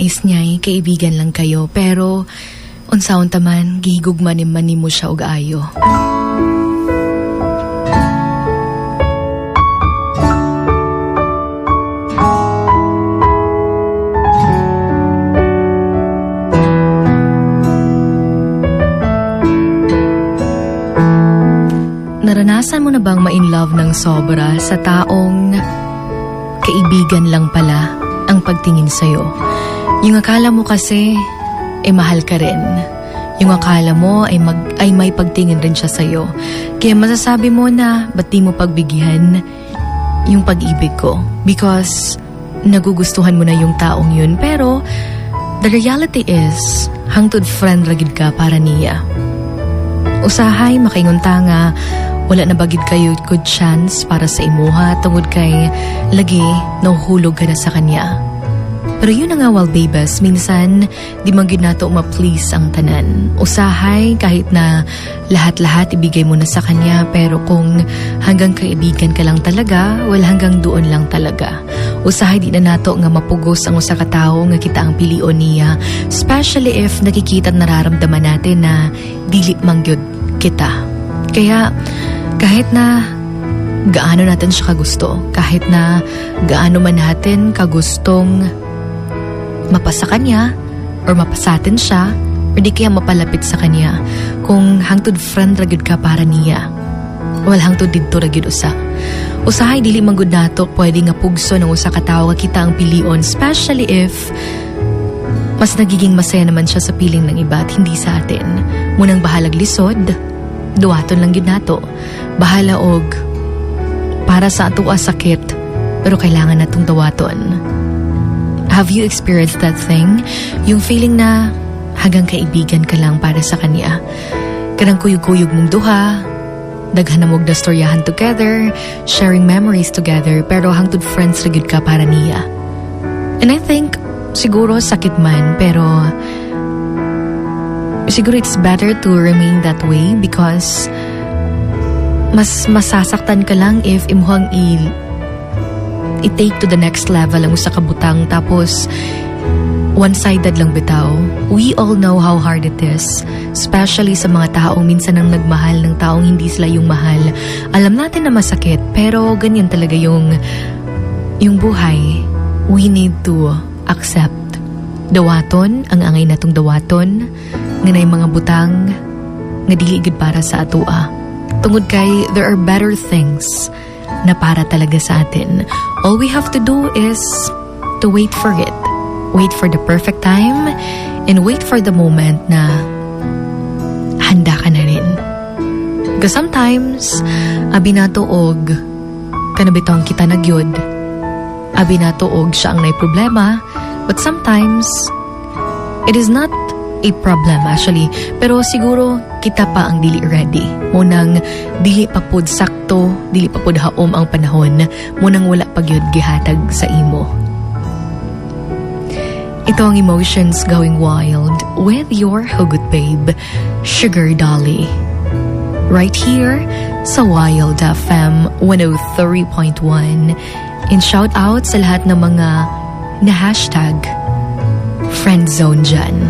nais niya'y kaibigan lang kayo pero unsaon taman gihigugman ni man nimo siya og ayo. Naranasan mo na bang ma-in love ng sobra sa taong kaibigan lang pala ang pagtingin sa'yo? Yung akala mo kasi, eh mahal ka rin. Yung akala mo ay, mag, ay may pagtingin rin siya sa'yo. Kaya masasabi mo na, ba't di mo pagbigyan yung pag-ibig ko? Because nagugustuhan mo na yung taong yun. Pero, the reality is, hangtod friend ragid ka para niya. Usahay makaingunta nga wala na bagid kayo good chance para sa imuha tungod kay lagi nahuhulog ka na sa kanya. Pero yun nga wal babes, minsan di man gid nato ma-please ang tanan. Usahay kahit na lahat-lahat ibigay mo na sa kanya pero kung hanggang kaibigan ka lang talaga, well hanggang doon lang talaga. Usahay di na nato nga mapugos ang usa ka tawo nga kita ang pilion niya, especially if nakikita nararamdaman natin na dili mangyod kita. Kaya kahit na gaano natin siya kagusto, kahit na gaano man natin kagustong mapasa kanya or mapasatin siya or di kaya mapalapit sa kanya kung hangtod friend ragid ka para niya. Well, hangtod didto ragid usa. Usahay dili man nato pwede nga pugso ng usa ka tawo nga kita ang pilion especially if mas nagiging masaya naman siya sa piling ng iba at hindi sa atin. Munang bahalag lisod, duwaton lang yun nato. Bahala og para sa ato sakit, pero kailangan natong dawaton. Have you experienced that thing? Yung feeling na hanggang kaibigan ka lang para sa kanya. Kanang kuyog-kuyog mong duha, daghan na mong nastoryahan together, sharing memories together, pero hangtod friends ragid ka para niya. And I think, siguro sakit man, pero siguro it's better to remain that way because mas masasaktan ka lang if imuhang i i-take to the next level ang usa ka tapos one-sided lang bitaw. We all know how hard it is, especially sa mga taong minsan ang nagmahal ng taong hindi sila yung mahal. Alam natin na masakit, pero ganyan talaga yung yung buhay. We need to accept. Dawaton, ang angay natong dawaton, nga na mga butang, nga dili para sa atua. Tungod kay there are better things na para talaga sa atin. All we have to do is to wait for it. Wait for the perfect time and wait for the moment na handa ka na rin. Because sometimes, abi nato og kanabitong kita nagyod. Abi nato og siya ang nay problema. But sometimes, it is not a problem actually. Pero siguro kita pa ang dili ready. Munang dili pa pud sakto, dili pa pud haom ang panahon. Munang wala pa gyud gihatag sa imo. Ito ang emotions going wild with your hugot babe, Sugar Dolly. Right here sa Wild FM 103.1 and shout out sa lahat ng mga na hashtag friendzone dyan.